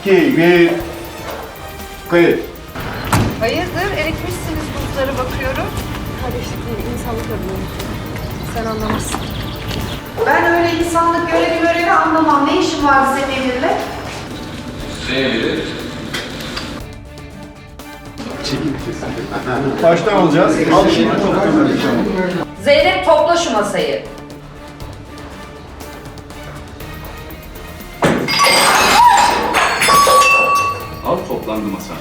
iki, bir. Kayıt. Hayırdır eritmişsiniz buzları bakıyorum. Kardeşlik değil, insanlık örneği. Sen anlamazsın. Ben öyle insanlık görevi görevi anlamam. Ne işin vardı senin emirle? Baştan alacağız. Al şimdi. Zeynep topla şu masayı. Al toplandı masa.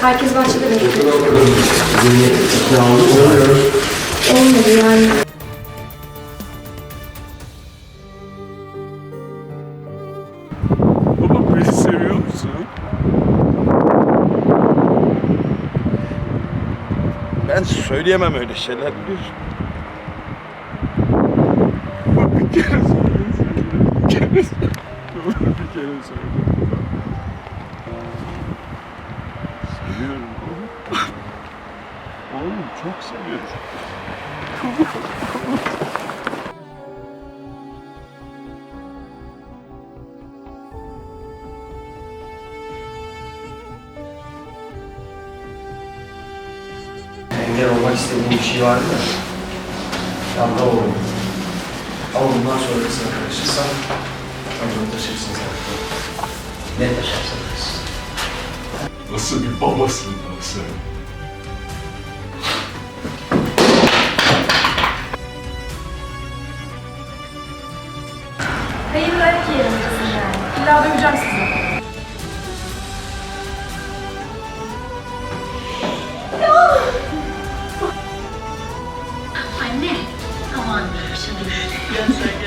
Herkes bahçede bekliyor. Olmadı yani. Baba beni seviyor musun? Ben söyleyemem öyle şeyler biliyorsun. Baba bir kere söyle. Bir kere söyle. Söyle. Seviyorum oğlum. Oğlum çok seviyorum. engel olmak istediğim bir şey vardı da yanda oldu. Ama bundan sonra kızla Acaba taşırsınız Ne taşırsınız? Nasıl bir babasın sen? Hayırlı ayak yiyelim kızım ben. İlla döveceğim sizi. Anne, aman başa düştü.